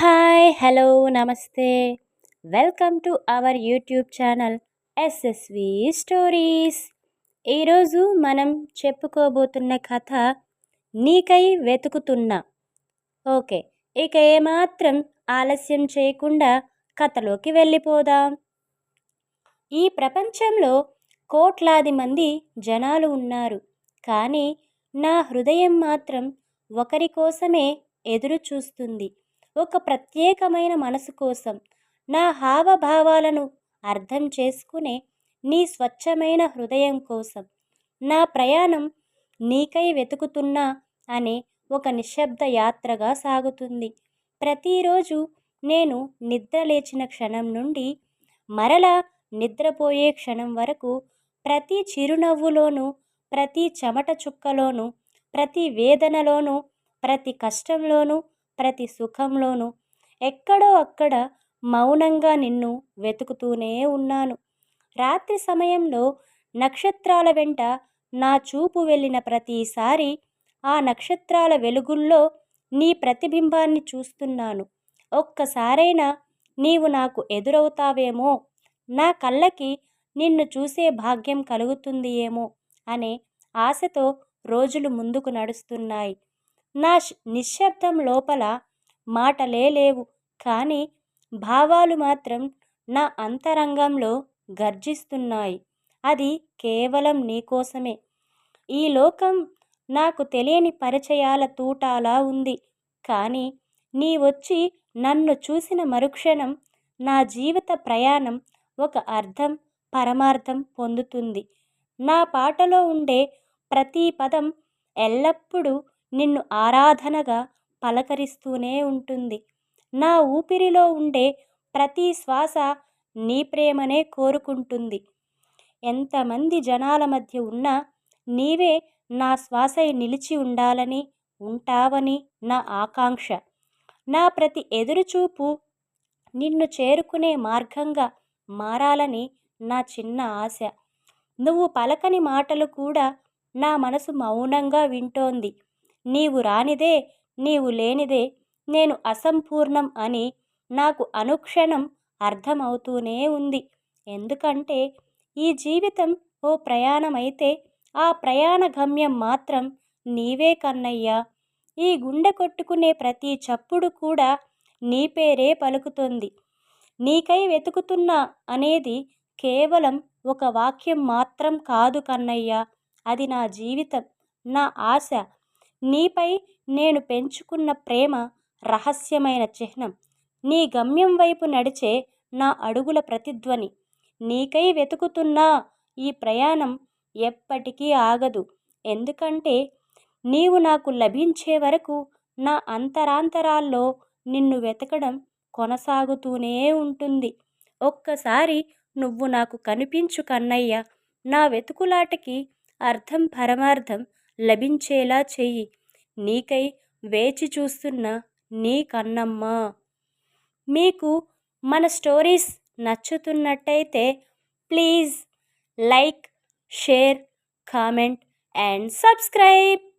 Hi hello నమస్తే. Welcome to our YouTube channel SSV stories. ఈరోజు మనం చెప్పుకోబోతున్న కథ నీకై వెతుకుతున్నా. ఓకే ఇక ఏమాత్రం ఆలస్యం చేయకుండా కథలోకి వెళ్ళిపోదాం. ఈ ప్రపంచంలో కోట్లాది మంది జనాలు ఉన్నారు. కానీ నా హృదయం మాత్రం ఒకరి కోసమే ఎదురు చూస్తుంది ఒక ప్రత్యేకమైన మనసు కోసం నా హావభావాలను అర్థం చేసుకునే నీ స్వచ్ఛమైన హృదయం కోసం నా ప్రయాణం నీకై వెతుకుతున్నా అనే ఒక నిశ్శబ్ద యాత్రగా సాగుతుంది. ప్రతిరోజు నేను నిద్ర లేచిన క్షణం నుండి మరలా నిద్రపోయే క్షణం వరకు ప్రతి చిరునవ్వులోనూ ప్రతి చెమట చుక్కలోనూ ప్రతి వేదనలోనూ ప్రతి కష్టంలోనూ ప్రతి సుఖంలోనూ ఎక్కడో అక్కడ మౌనంగా నిన్ను వెతుకుతూనే ఉన్నాను. రాత్రి సమయంలో నక్షత్రాల వెంట నా చూపు వెళ్ళిన ప్రతిసారి ఆ నక్షత్రాల వెలుగుల్లో నీ ప్రతిబింబాన్ని చూస్తున్నాను. ఒక్కసారైనా నీవు నాకు ఎదురవుతావేమో నా కళ్ళకి నిన్ను చూసే భాగ్యం కలుగుతుంది ఏమో అనే ఆశతో రోజులు ముందుకు నడుస్తున్నాయి. నా నిశ్శబ్దం లోపల మాటలే లేవు. కానీ భావాలు మాత్రం నా అంతరంగంలో గర్జిస్తున్నాయి. అది కేవలం నీకోసమే ఈ లోకం నాకు తెలియని పరిచయాల తూటాలా ఉంది. కానీ నీ వచ్చి నన్ను చూసిన మరుక్షణం నా జీవిత ప్రయాణం ఒక అర్థం పరమార్థం పొందుతుంది. నా పాటలో ఉండే ప్రతి పదం ఎల్లప్పుడూ నిన్ను ఆరాధనగా పలకరిస్తూనే ఉంటుంది. నా ఊపిరిలో ఉండే ప్రతి శ్వాస నీ ప్రేమనే కోరుకుంటుంది. ఎంతమంది జనాల మధ్య ఉన్నా నీవే నా శ్వాసై నిలిచి ఉండాలని ఉంటావని నా ఆకాంక్ష. నా ప్రతి ఎదురుచూపు నిన్ను చేరుకునే మార్గంగా మారాలని నా చిన్న ఆశ. నువ్వు పలకని మాటలు కూడా నా మనసు మౌనంగా వింటోంది. నీవు రానిదే నీవు లేనిదే నేను అసంపూర్ణం అని నాకు అనుక్షణం అర్థమవుతూనే ఉంది. ఎందుకంటే ఈ జీవితం ఓ ప్రయాణమైతే ఆ ప్రయాణ గమ్యం మాత్రం నీవే కన్నయ్యా. ఈ గుండె కొట్టుకునే ప్రతి చప్పుడు కూడా నీ పేరే పలుకుతుంది. నీకై వెతుకుతున్నా అనేది కేవలం ఒక వాక్యం మాత్రం కాదు కన్నయ్య. అది నా జీవితం నా ఆశ నీపై నేను పెంచుకున్న ప్రేమ రహస్యమైన చిహ్నం. నీ గమ్యం వైపు నడిచే నా అడుగుల ప్రతిధ్వని. నీకై వెతుకుతున్నా ఈ ప్రయాణం ఎప్పటికీ ఆగదు. ఎందుకంటే నీవు నాకు లభించే వరకు నా అంతరాంతరాల్లో నిన్ను వెతకడం కొనసాగుతూనే ఉంటుంది. ఒక్కసారి నువ్వు నాకు కనిపించు కన్నయ్య. నా వెతుకులాటకి అర్థం పరమార్థం లభించేలా చెయ్యి. నీకై వేచి చూస్తున్న నీ కన్నమ్మ. మీకు మన stories నచ్చుతున్నట్టయితే please like share comment and subscribe.